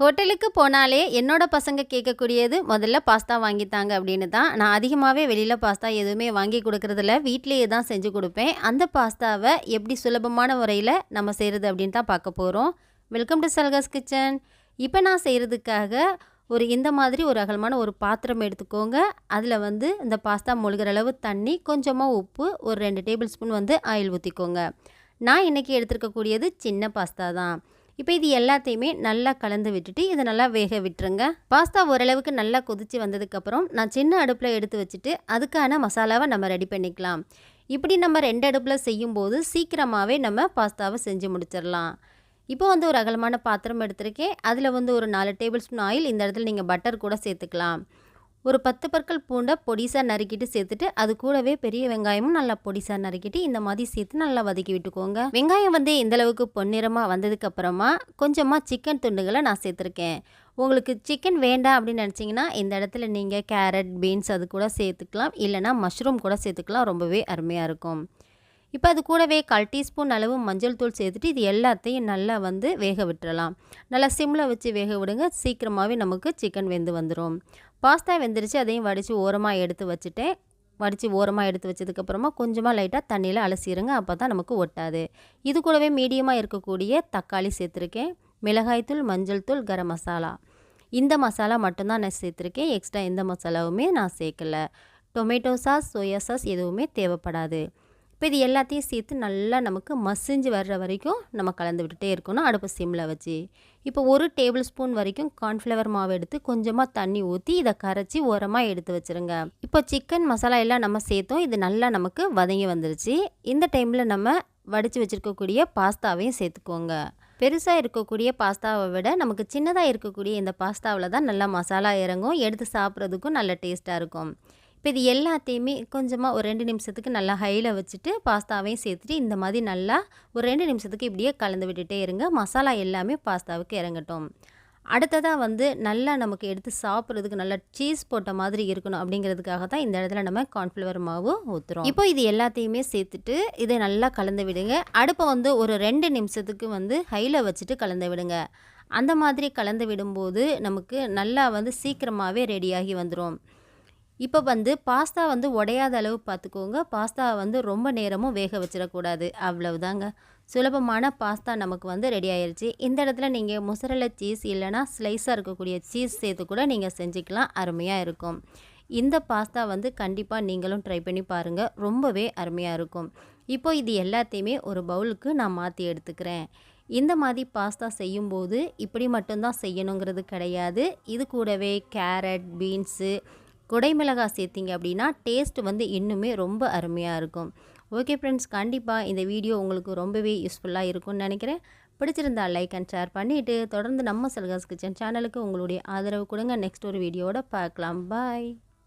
ஹோட்டலுக்கு போனாலே என்னோட பசங்க கேட்கக்கூடியது முதல்ல பாஸ்தா வாங்கித்தாங்க அப்படின்னு தான். நான் அதிகமாகவே வெளியில் பாஸ்தா எதுவுமே வாங்கி கொடுக்குறதில்ல. வீட்லேயே தான் செஞ்சு கொடுப்பேன். அந்த பாஸ்தாவை எப்படி சுலபமான முறையில் நம்ம செய்கிறது அப்படின்னு தான் பார்க்க போகிறோம் வெல்கம் டு சல்காஸ் கிச்சன் இப்போ நான் செய்கிறதுக்காக ஒரு இந்த மாதிரி ஒரு அகலமான ஒரு பாத்திரம் எடுத்துக்கோங்க. அதில் வந்து இந்த பாஸ்தா முழுகிற அளவு தண்ணி கொஞ்சமாக உப்பு ஒரு ரெண்டு டேபிள் ஸ்பூன் வந்து ஆயில் ஊற்றிக்கோங்க நான் இன்றைக்கி எடுத்துருக்கக்கூடியது சின்ன பாஸ்தா தான். இப்போ இது எல்லாத்தையுமே நல்லா கலந்து விட்டுட்டு இதை நல்லா வேக விட்டுருங்க. பாஸ்தா ஓரளவுக்கு நல்லா கொதித்து வந்ததுக்கப்புறம் நான் சின்ன அடுப்பில் எடுத்து வச்சுட்டு அதுக்கான மசாலாவை நம்ம ரெடி பண்ணிக்கலாம். இப்படி நம்ம ரெண்டு அடுப்பில் செய்யும்போது சீக்கிரமாகவே நம்ம பாஸ்தாவை செஞ்சு முடிச்சிடலாம். இப்போ வந்து ஒரு அகலமான பாத்திரம் எடுத்திருக்கேன். அதில் வந்து ஒரு நாலு டேபிள் ஸ்பூன் ஆயில் இந்த இடத்துல நீங்கள் பட்டர் கூட சேர்த்துக்கலாம். ஒரு பத்து பற்கள் பூண்டை பொடிசாக நறுக்கிட்டு சேர்த்துட்டு அது கூடவே பெரிய வெங்காயமும் நல்லா பொடிசாக நறுக்கிட்டு இந்த மாதிரி சேர்த்து நல்லா வதக்கி விட்டுக்கோங்க. வெங்காயம் வந்து இந்தளவுக்கு பொன்னிறமாக வந்ததுக்கப்புறமா கொஞ்சமாக சிக்கன் துண்டுகளை நான் சேர்த்துருக்கேன். உங்களுக்கு சிக்கன் வேண்டாம் அப்படின்னு நினச்சிங்கன்னா இந்த இடத்துல நீங்கள் கேரட் பீன்ஸ் அது கூட சேர்த்துக்கலாம். இல்லைனா மஷ்ரூம் கூட சேர்த்துக்கலாம். ரொம்பவே அருமையாக இருக்கும். இப்போ அது கூடவே கால் டீஸ்பூன் அளவு மஞ்சள் தூள் சேர்த்துட்டு இது எல்லாத்தையும் நல்லா வந்து வேக விட்டுறலாம். நல்லா சிம்மில் வச்சு வேக விடுங்க. சீக்கிரமாகவே நமக்கு சிக்கன் வெந்து வந்துடும் பாஸ்தா வெந்துருச்சு. அதையும் வடித்து ஓரமாக எடுத்து வச்சுட்டேன். வடித்து ஓரமாக எடுத்து வச்சதுக்கப்புறமா கொஞ்சமாக லைட்டாக தண்ணியில் அலசிடுங்க அப்போ தான் நமக்கு ஒட்டாது. இது கூடவே மீடியமாக இருக்கக்கூடிய தக்காளி சேர்த்துருக்கேன். மிளகாய்த்தூள் மஞ்சள் தூள் கரம் மசாலா. இந்த மசாலா மட்டும்தான் நான் சேர்த்துருக்கேன். எக்ஸ்ட்ரா எந்த மசாலாவுமே நான் சேர்க்கலை. டொமேட்டோ சாஸ் சோயா சாஸ் எதுவுமே தேவைப்படாது. இப்போ இது எல்லாத்தையும் சேர்த்து நல்லா நமக்கு மசிஞ்சு வர்ற வரைக்கும் நம்ம கலந்து விட்டுட்டே இருக்கணும். அடுப்பு சிம்மில் வச்சு. இப்போ ஒரு டேபிள் ஸ்பூன் வரைக்கும் கார்ன்ஃப்ளவர் மாவு எடுத்து கொஞ்சமாக தண்ணி ஊற்றி இதை கரைச்சி உரமாக எடுத்து வச்சுருங்க. இப்போ சிக்கன் மசாலா எல்லாம் நம்ம சேர்த்தோம். இது நல்லா நமக்கு வதங்கி வந்துருச்சு. இந்த டைமில் நம்ம வடித்து வச்சுருக்கக்கூடிய பாஸ்தாவையும் சேர்த்துக்கோங்க. பெருசாக இருக்கக்கூடிய பாஸ்தாவை விட நமக்கு சின்னதாக இருக்கக்கூடிய இந்த பாஸ்தாவில் தான் நல்லா மசாலா இறங்கும். எடுத்து சாப்பிட்றதுக்கும் நல்ல டேஸ்ட்டாக இருக்கும். இப்போ இது எல்லாத்தையுமே கொஞ்சமாக ஒரு ரெண்டு நிமிஷத்துக்கு நல்லா ஹையில் வச்சுட்டு பாஸ்தாவையும் சேர்த்துட்டு இந்த மாதிரி நல்லா ஒரு ரெண்டு நிமிஷத்துக்கு இப்படியே கலந்து விட்டுட்டே இருங்க. மசாலா எல்லாமே பாஸ்தாவுக்கு இறங்கட்டும். அடுத்ததாக வந்து நல்லா நமக்கு எடுத்து சாப்பிட்றதுக்கு நல்லா சீஸ் போட்ட மாதிரி இருக்கணும் அப்படிங்கிறதுக்காக தான் இந்த இடத்துல நம்ம கார்ன்ஃப்ளவர் மாவு ஊற்றுறோம் இப்போ இது எல்லாத்தையுமே சேர்த்துட்டு இதை நல்லா கலந்து விடுங்க. அடுப்பை வந்து ஒரு ரெண்டு நிமிஷத்துக்கு வந்து ஹையில் வச்சுட்டு கலந்து விடுங்க. அந்த மாதிரி கலந்து விடும்போது நமக்கு நல்லா வந்து சீக்கிரமாகவே ரெடியாகி வந்துடும் இப்போ வந்து பாஸ்தா வந்து உடையாத அளவு பார்த்துக்கோங்க பாஸ்தா வந்து ரொம்ப நேரமும் வேக வச்சிடக்கூடாது. அவ்வளவுதாங்க. சுலபமான பாஸ்தா நமக்கு வந்து ரெடி ஆயிடுச்சு இந்த இடத்துல நீங்கள் முசரலை சீஸ் இல்லைனா ஸ்லைஸாக இருக்கக்கூடிய சீஸ் சேர்த்து கூட நீங்கள் செஞ்சுக்கலாம். அருமையாக இருக்கும். இந்த பாஸ்தா வந்து கண்டிப்பாக நீங்களும் ட்ரை பண்ணி பாருங்கள் ரொம்பவே அருமையாக இருக்கும். இப்போ இது எல்லாத்தையுமே ஒரு பவுலுக்கு நான் மாற்றி எடுத்துக்கிறேன். இந்த மாதிரி பாஸ்தா செய்யும்போது இப்படி மட்டும்தான் செய்யணுங்கிறது கிடையாது. இது கூடவே கேரட் பீன்ஸு குடைமிளகாய் சேர்த்திங்க அப்படின்னா டேஸ்ட் வந்து இன்னுமே ரொம்ப அருமையாக இருக்கும். ஓகே ஃப்ரெண்ட்ஸ் கண்டிப்பாக இந்த வீடியோ உங்களுக்கு ரொம்பவே யூஸ்ஃபுல்லாக இருக்கும்னு நினைக்கிறேன். பிடிச்சிருந்தா லைக் அண்ட் ஷேர் பண்ணிவிட்டு தொடர்ந்து நம்ம சல்காஸ் கிச்சன் சேனலுக்கு உங்களுடைய ஆதரவு கொடுங்க. நெக்ஸ்ட் ஒரு வீடியோட பார்க்கலாம். பாய்